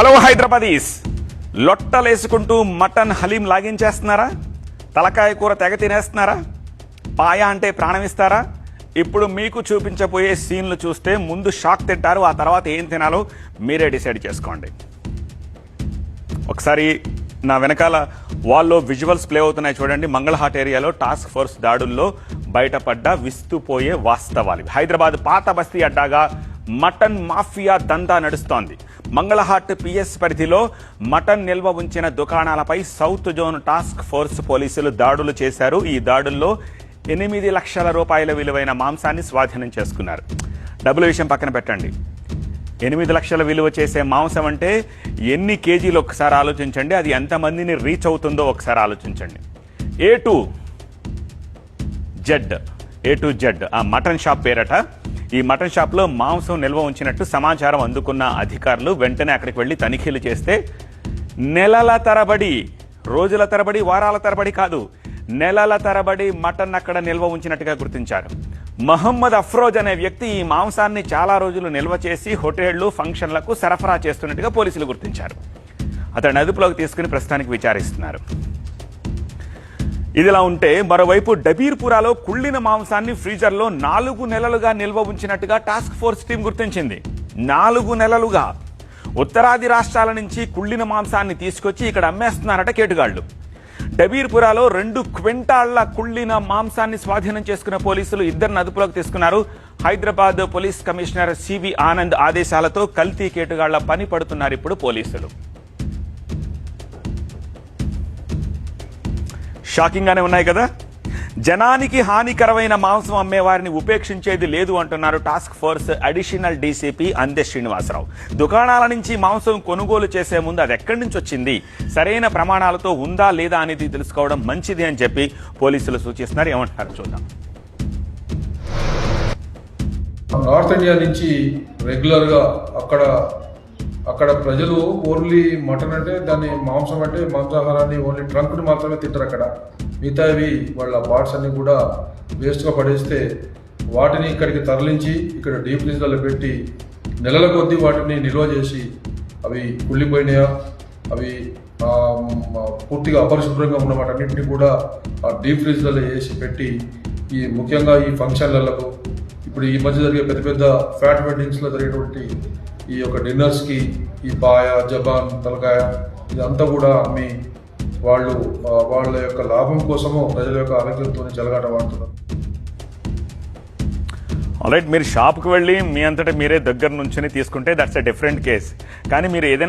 Hello Hyderabadis. లొట్టలేసుకుంటూ mutton haleem లాగించేస్తున్నారా? తలకాయ కూర తెగ తినేస్తున్నారా? పాయ అంటే ప్రాణం ఇస్తారా ఇప్పుడు మీకు చూపించబోయే సీన్లు చూస్తే ముందు షాక్ తింటారు ఆ తర్వాత ఏం తినాలో మీరే డిసైడ్ చేసుకోండి. ఒకసారి నా వెనకాల వాల్లో విజువల్స్ ప్లే అవుతున్నాయి చూడండి. మంగళహాట్ ఏరియాలో టాస్క్ ఫోర్స్ దాడుల్లో బయటపడ్డ విస్తుపోయే వాస్తవాలు. హైదరాబాద్ పాత బస్తీ అడ్డాగా మటన్ మాఫియా దందా నడుస్తోంది. మంగళహాట్ పిఎస్ పరిధిలో మటన్ నిల్వ ఉంచిన దుకాణాలపై సౌత్ జోన్ టాస్క్ ఫోర్స్ పోలీసులు దాడులు చేశారు. ఈ దాడుల్లో ఎనిమిది లక్షల రూపాయల విలువైన మాంసాన్ని స్వాధీనం చేసుకున్నారు. డబ్బుల విషయం పక్కన పెట్టండి. ఎనిమిది లక్షల విలువ చేసే మాంసం అంటే ఎన్ని కేజీలు ఒకసారి ఆలోచించండి. అది ఎంతమందిని రీచ్ అవుతుందో ఒకసారి ఆలోచించండి. A to Z A to Z ఆ మటన్ షాప్ పేరట ఈ మటన్ షాప్లో మాంసం నిల్వ ఉంచినట్టు సమాచారం అందుకున్న అధికారులు వెంటనే అక్కడికి వెళ్ళి తనిఖీలు చేస్తే నెలల తరబడి రోజుల తరబడి వారాల తరబడి కాదు నెలల తరబడి మటన్ అక్కడ నిల్వ ఉంచినట్టుగా గుర్తించారు. మహమ్మద్ అఫ్రోజ్ అనే వ్యక్తి ఈ మాంసాన్ని చాలా రోజులు నిల్వ చేసి హోటళ్ళు ఫంక్షన్లకు సరఫరా చేస్తున్నట్టుగా పోలీసులు గుర్తించారు. అతను అదుపులోకి తీసుకుని ప్రస్తుతానికి విచారిస్తున్నారు. ఇదిలా ఉంటే మరోవైపు డబీర్పురాలో కుళ్ళిన మాంసాన్ని ఫ్రీజర్లో నాలుగు నెలలుగా నిల్వ ఉంచినట్టుగా టాస్క్ ఫోర్స్ టీం గుర్తించింది. నాలుగు నెలలుగా. ఉత్తరాది రాష్ట్రాల నుంచి కుళ్ళిన మాంసాన్ని తీసుకొచ్చి ఇక్కడ అమ్మేస్తున్నారట కేటుగాళ్ళు డబీర్పురాలో రెండు క్వింటాళ్ళ కుళ్ళిన మాంసాన్ని స్వాధీనం చేసుకున్న పోలీసులు ఇద్దరిని అదుపులోకి తీసుకున్నారు. Hyderabad police commissioner CV Anand ఆదేశాలతో కల్తీ కేటుగాళ్ళ పని పడుతున్నారు ఇప్పుడు పోలీసులు. షాకింగ్గానే ఉన్నాయి కదా? జనానికి హానికరమైన మాంసం అమ్మేవారిని ఉపేక్షించేది లేదు అంటున్నారు టాస్క్ ఫోర్స్ అడిషనల్ డీసీపీ అందే శ్రీనివాసరావు. దుకాణాల నుంచి మాంసం కొనుగోలు చేసే ముందు అది ఎక్కడి నుంచి వచ్చింది? సరైన ప్రమాణాలతో ఉందా లేదా అనేది తెలుసుకోవడం మంచిది అని చెప్పి పోలీసులు సూచిస్తున్నారు. ఏమంటారు చూద్దాం. నార్త్ ఇండియా నుంచి రెగ్యులర్గా అక్కడ అక్కడ ప్రజలు ఓన్లీ మటన్ అంటే దాన్ని మాంసం అంటే మాంసాహారాన్ని ఓన్లీ ట్రంక్ని మాత్రమే తింటారు అక్కడ. మిగతావి వాళ్ళ పార్ట్స్ అన్ని కూడా వేస్ట్గా పడేస్తే వాటిని ఇక్కడికి తరలించి ఇక్కడ డీప్ ఫ్రీజ్లలో పెట్టి నెలల కొద్దీ వాటిని నిల్వ చేసి అవి కుళ్ళిపోయినాయా? అవి పూర్తిగా అపరిశుభ్రంగా ఉన్న వాటన్నింటినీ కూడా ఆ డీప్ ఫ్రీజ్లలో వేసి పెట్టి ఈ ముఖ్యంగా ఈ ఫంక్షన్లకు ఇప్పుడు ఈ మధ్య జరిగే పెద్ద పెద్ద ఫ్యాట్ వెడ్డింగ్స్లో జరిగేటువంటి ఈ యొక్క డిన్నర్స్కి ఈ పాయ జబాన్ తలకాయ ఇదంతా కూడా అమ్మి వాళ్ళు వాళ్ళ యొక్క లాభం కోసము ప్రజల యొక్క ఆరోగ్యంతో చెలగాట వాడుతున్నారు ఆల్రైట్ మీరు షాప్కి వెళ్ళి మీ అంతటా మీరే దగ్గర నుంచుని తీసుకుంటే దట్స్ అ డిఫరెంట్ కేస్ కానీ మీరు ఏదైనా